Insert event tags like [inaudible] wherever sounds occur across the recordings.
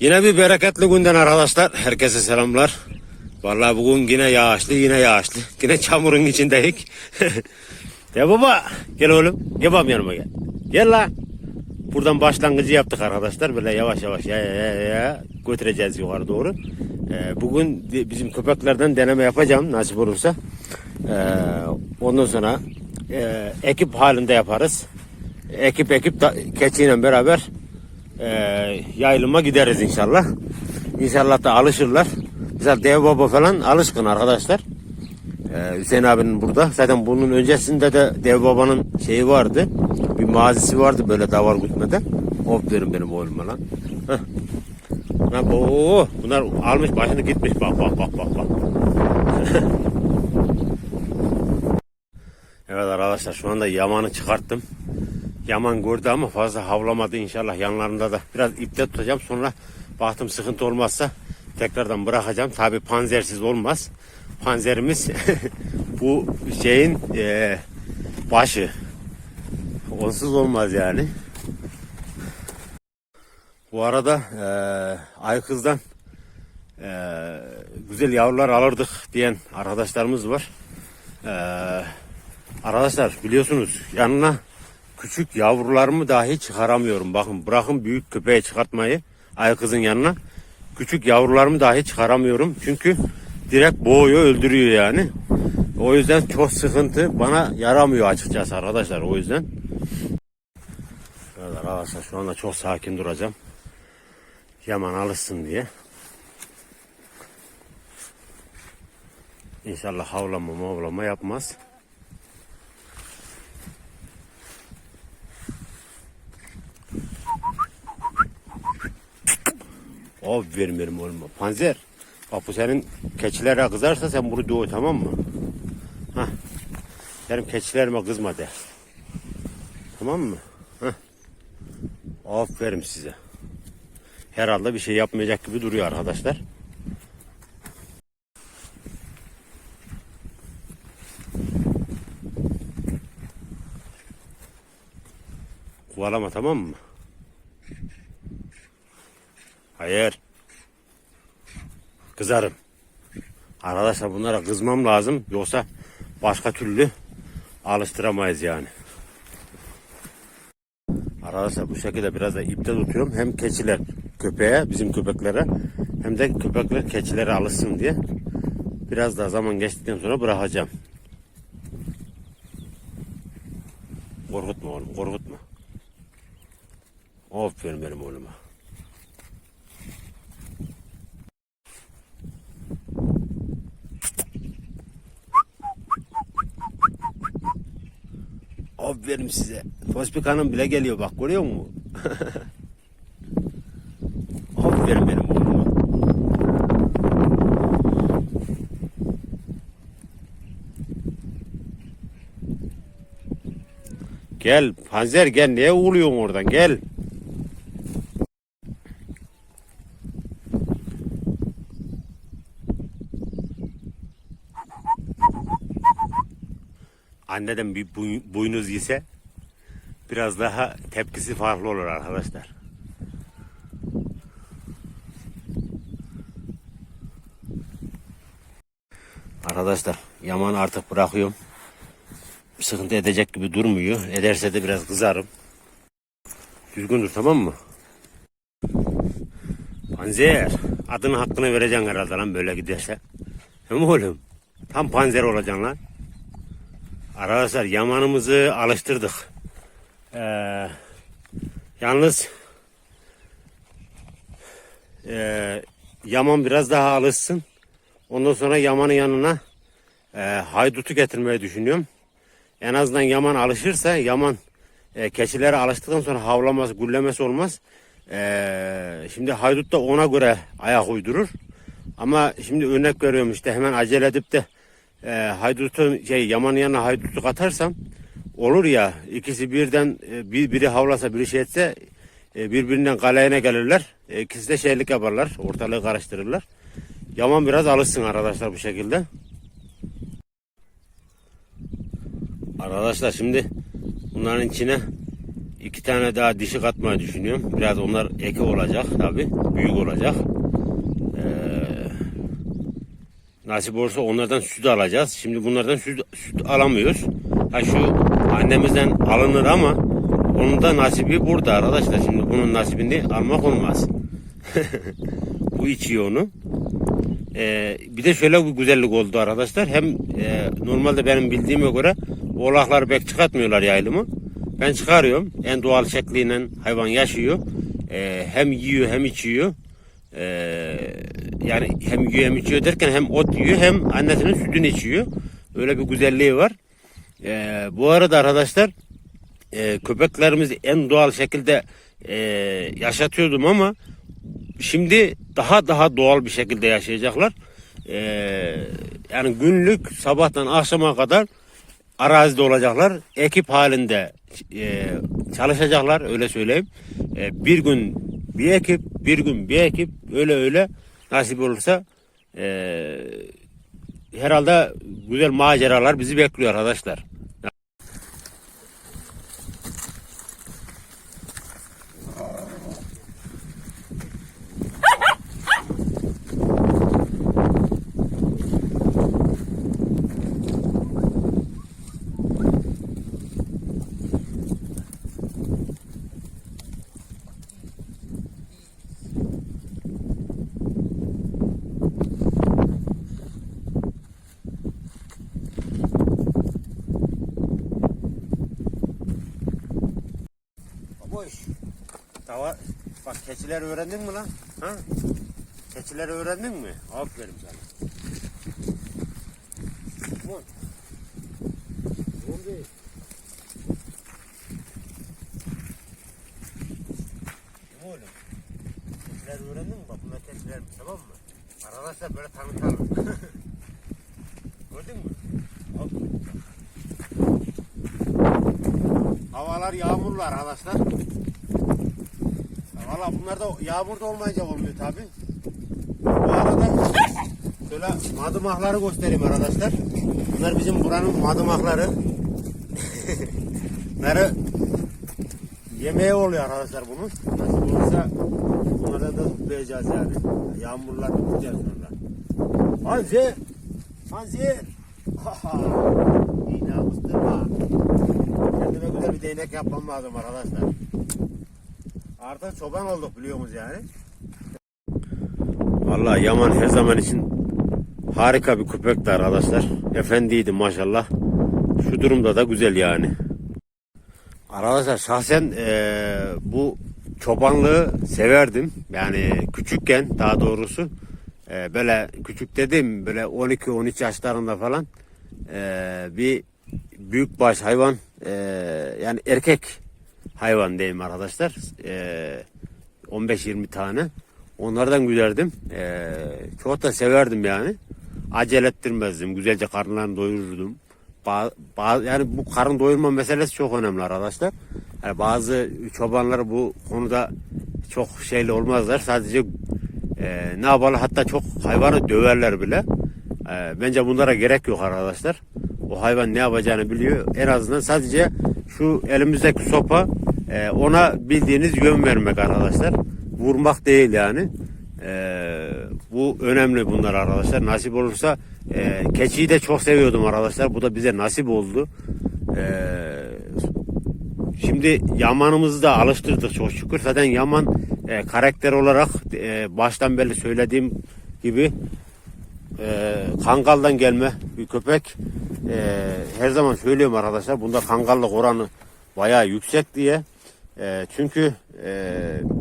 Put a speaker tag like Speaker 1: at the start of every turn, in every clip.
Speaker 1: Yine bir bereketli günden arkadaşlar. Herkese selamlar. Vallahi bugün yine yağışlı yine yağışlı. Yine çamurun içindeyiz. [laughs] ya baba gel oğlum. Gel yanıma gel. Gel la. Buradan başlangıcı yaptık arkadaşlar. Böyle yavaş yavaş ya ya ya, götüreceğiz yukarı doğru. Ee, bugün bizim köpeklerden deneme yapacağım nasip olursa. Ee, ondan sonra e, ekip halinde yaparız. Ekip ekip da, keçiyle beraber e, yayılıma gideriz inşallah. İnşallah da alışırlar. Mesela dev baba falan alışkın arkadaşlar. Ee, Hüseyin abinin burada. Zaten bunun öncesinde de dev babanın şeyi vardı. Bir mazisi vardı böyle davar gütmede. Of verin benim oğluma lan. Heh. Lan bu bunlar almış başını gitmiş bak bak bak bak bak. [laughs] evet arkadaşlar şu anda yamanı çıkarttım. Yaman gördü ama fazla havlamadı inşallah yanlarında da biraz ipte tutacağım sonra baktım sıkıntı olmazsa tekrardan bırakacağım. Tabi panzersiz olmaz. Panzerimiz [laughs] bu şeyin eee, başı. Onsuz olmaz yani. Bu arada eee Aykız'dan eee, güzel yavrular alırdık diyen arkadaşlarımız var. Eee, arkadaşlar biliyorsunuz yanına küçük yavrularımı dahi çıkaramıyorum. Bakın bırakın büyük köpeğe çıkartmayı Aykız'ın yanına. Küçük yavrularımı dahi çıkaramıyorum. Çünkü direkt boğuyor öldürüyor yani. O yüzden çok sıkıntı bana yaramıyor açıkçası arkadaşlar o yüzden. Evet arkadaşlar şu anda çok sakin duracağım. Yaman alışsın diye. İnşallah havlama mavlama yapmaz. Aferin benim oğluma. Panzer. Bak bu senin keçilere kızarsa sen bunu doğu tamam mı? Hah. Benim keçilerime kızma de. Tamam mı? Hah. Aferin size. Herhalde bir şey yapmayacak gibi duruyor arkadaşlar. Kovalama tamam mı? Hayır. Kızarım. Arkadaşlar bunlara kızmam lazım. Yoksa başka türlü alıştıramayız yani. Arkadaşlar bu şekilde biraz da ipte tutuyorum. Hem keçiler köpeğe, bizim köpeklere hem de köpekler keçilere alışsın diye. Biraz daha zaman geçtikten sonra bırakacağım. Korkutma oğlum, korkutma. Aferin benim oğluma. Aferin size. Tospik Hanım bile geliyor bak görüyor musun? Aferin benim oğluma. Gel Panzer gel niye uğuluyorsun oradan gel. Anneden bir buynuz yese biraz daha tepkisi farklı olur arkadaşlar. Arkadaşlar yaman artık bırakıyorum. Sıkıntı edecek gibi durmuyor. Ederse de biraz kızarım. Düzgün dur tamam mı? Panzer. Adının hakkını vereceksin herhalde lan böyle giderse. Değil mi oğlum? Tam panzer olacaksın lan. Arkadaşlar yamanımızı alıştırdık. Ee, yalnız ee, yaman biraz daha alışsın. Ondan sonra yamanın yanına ee, haydutu getirmeyi düşünüyorum. En azından yaman alışırsa yaman e, keçilere alıştıktan sonra havlamaz, güllemesi olmaz. Ee, şimdi haydut da ona göre ayak uydurur. Ama şimdi örnek veriyorum işte hemen acele edip de e, haydutu şey yamanın yanına haydutu katarsam olur ya ikisi birden e, bir biri havlasa biri şey etse e, birbirinden galeyine gelirler. E, ikisi de şeylik yaparlar. Ortalığı karıştırırlar. Yaman biraz alışsın arkadaşlar bu şekilde. Arkadaşlar şimdi bunların içine iki tane daha dişi katmayı düşünüyorum. Biraz onlar eki olacak tabi. Büyük olacak. Ee, nasip olursa onlardan süt alacağız. Şimdi bunlardan süt, süt alamıyoruz. Ha şu annemizden alınır ama onun da nasibi burada arkadaşlar. Şimdi bunun nasibini almak olmaz. [laughs] Bu içiyor onu. Ee, bir de şöyle bir güzellik oldu arkadaşlar. Hem e, normalde benim bildiğime göre oğlakları pek çıkartmıyorlar yaylımı. Ben çıkarıyorum. En doğal şekliyle hayvan yaşıyor. Ee, hem yiyor hem içiyor. Ee, yani hem yiyor hem içiyor derken hem ot yiyor hem annesinin sütünü içiyor. Öyle bir güzelliği var. Ee, bu arada arkadaşlar e, köpeklerimizi en doğal şekilde e, yaşatıyordum ama şimdi daha daha doğal bir şekilde yaşayacaklar. Ee, yani günlük sabahtan akşama kadar arazide olacaklar. Ekip halinde e, çalışacaklar öyle söyleyeyim. E, bir gün bir ekip, bir gün bir ekip öyle öyle nasip olursa e, herhalde güzel maceralar bizi bekliyor arkadaşlar. Keçiler öğrendin mi lan? Ha? Keçileri öğrendin mi? Aferin sana. Aman. Oğlum değil. Keçiler öğrendin mi? Bak bunlar keçiler tamam mı? Arkadaşlar böyle tanıtalım. [laughs] Gördün mü? Aferin. Havalar yağmurlu arkadaşlar. Valla bunlar da yağmur da olmayınca olmuyor tabi. Bu arada şöyle madımakları göstereyim arkadaşlar. Bunlar bizim buranın madımakları. [laughs] Bunları yemeği oluyor arkadaşlar bunun. Nasıl olursa bunlardan da tutmayacağız yani. Yağmurlar tutacağız sonra. Hanzi! Hanzi! İyi namuslama. Kendime güzel bir değnek yapmam lazım arkadaşlar. Artık çoban olduk biliyor musunuz yani? Vallahi Yaman her zaman için harika bir köpekti arkadaşlar. Efendiydi maşallah. Şu durumda da güzel yani. Arkadaşlar şahsen eee, bu çobanlığı severdim. Yani küçükken daha doğrusu eee, böyle küçük dedim böyle 12-13 yaşlarında falan eee, bir büyükbaş hayvan eee, yani erkek hayvan diyeyim arkadaşlar. Eee 15-20 tane. Onlardan gülerdim. Eee, çok da severdim yani. Acele ettirmezdim. Güzelce karınlarını doyururdum. Ba- ba- yani bu karın doyurma meselesi çok önemli arkadaşlar. Yani bazı çobanlar bu konuda çok şeyli olmazlar. Sadece eee ne yapalım hatta çok hayvanı döverler bile. Eee, bence bunlara gerek yok arkadaşlar. O hayvan ne yapacağını biliyor. En azından sadece şu elimizdeki sopa e, ona bildiğiniz yön vermek arkadaşlar. Vurmak değil yani. E, bu önemli bunlar arkadaşlar. Nasip olursa e, keçiyi de çok seviyordum arkadaşlar. Bu da bize nasip oldu. E, şimdi yamanımızı da alıştırdık çok şükür. Zaten yaman e, karakter olarak e, baştan beri söylediğim gibi e, kangaldan gelme bir köpek. E, her zaman söylüyorum arkadaşlar. Bunda kangallık oranı bayağı yüksek diye. E, çünkü e,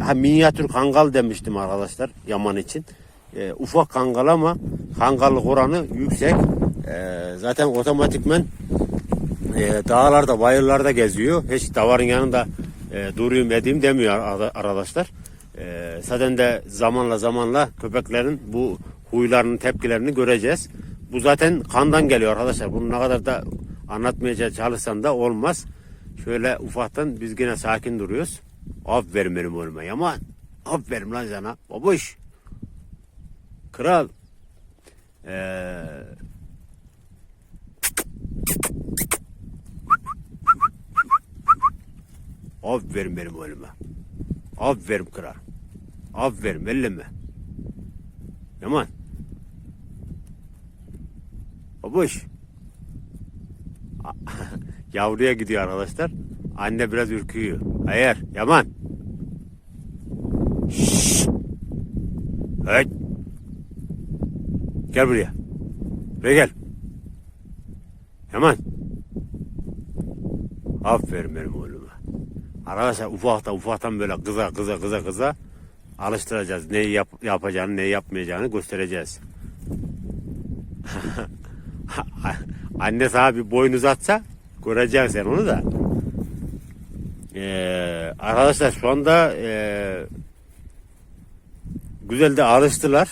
Speaker 1: ha, minyatür kangal demiştim arkadaşlar Yaman için. E, ufak kangal ama kangallık oranı yüksek. E, zaten otomatikmen e, dağlarda, bayırlarda geziyor. Hiç davarın yanında e, durayım edeyim demiyor ar- arkadaşlar. E, zaten de zamanla zamanla köpeklerin bu huylarının tepkilerini göreceğiz. Bu zaten kandan geliyor arkadaşlar. Bunu ne kadar da anlatmaya çalışsam da olmaz. Şöyle ufaktan biz yine sakin duruyoruz. Aferin benim oğluma Yaman. Aferin lan sana. Babuş. Kral. Ee, Aferin benim oğluma. Aferin kral. Aferin elleme. Yaman. Babuş. Yavruya gidiyor arkadaşlar. Anne biraz ürküyor. Hayır, Yaman. Şşş. Evet. Gel buraya. Buraya gel. Yaman. Aferin benim oğluma. Arkadaşlar ufaktan ufaktan böyle kıza kıza kıza kıza alıştıracağız. Neyi yap, yapacağını, neyi yapmayacağını göstereceğiz. [laughs] Anne sana bir boyun uzatsa göreceksin sen onu da. Ee, arkadaşlar şu anda ee, güzel de alıştılar.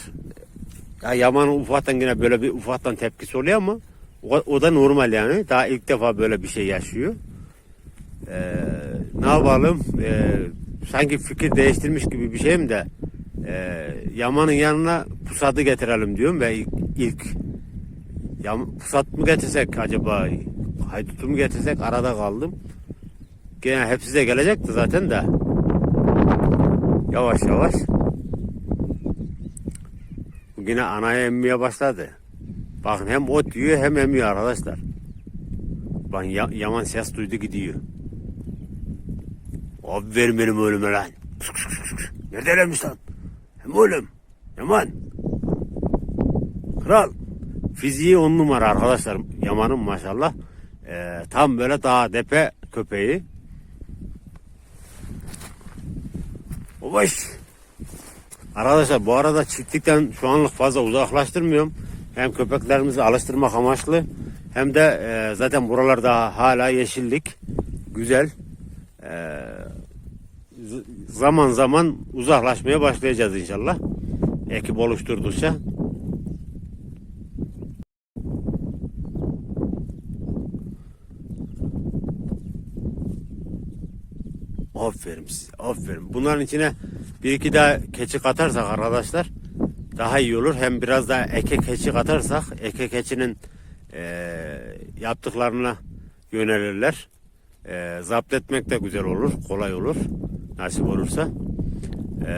Speaker 1: Ya Yaman'ın ufaktan yine böyle bir ufaktan tepkisi oluyor ama o, o da normal yani. Daha ilk defa böyle bir şey yaşıyor. Ee, ne yapalım? Ee, sanki fikir değiştirmiş gibi bir şeyim de ee, Yaman'ın yanına pusadı getirelim diyorum ve ilk, ilk Yam, pusat mı getirsek acaba? Haydutu mu getirsek arada kaldım. Gene hepsi de gelecekti zaten de. Yavaş yavaş. Yine anaya emmeye başladı. Bakın hem ot yiyor hem emiyor arkadaşlar. Bakın ya- yaman ses duydu gidiyor. Aferin benim oğluma lan. Nerede ölemiş lan? Hem oğlum. Yaman. Kral. Fiziği on numara arkadaşlar. Yaman'ın maşallah. Ee, tam böyle dağ depe köpeği. Obaş. Arkadaşlar bu arada çiftlikten şu anlık fazla uzaklaştırmıyorum. Hem köpeklerimizi alıştırmak amaçlı hem de e, zaten buralarda hala yeşillik güzel. E, zaman zaman uzaklaşmaya başlayacağız inşallah. Ekip oluşturdukça. Aferin size, aferin. Bunların içine bir iki daha keçi katarsak arkadaşlar daha iyi olur. Hem biraz daha eke keçi katarsak eke keçinin eee, yaptıklarına yönelirler. Eee zapt etmek de güzel olur, kolay olur. Nasip olursa. Eee,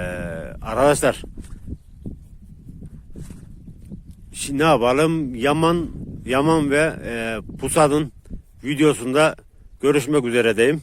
Speaker 1: arkadaşlar Şimdi ne yapalım? Yaman Yaman ve eee Pusad'ın videosunda görüşmek üzere diyeyim.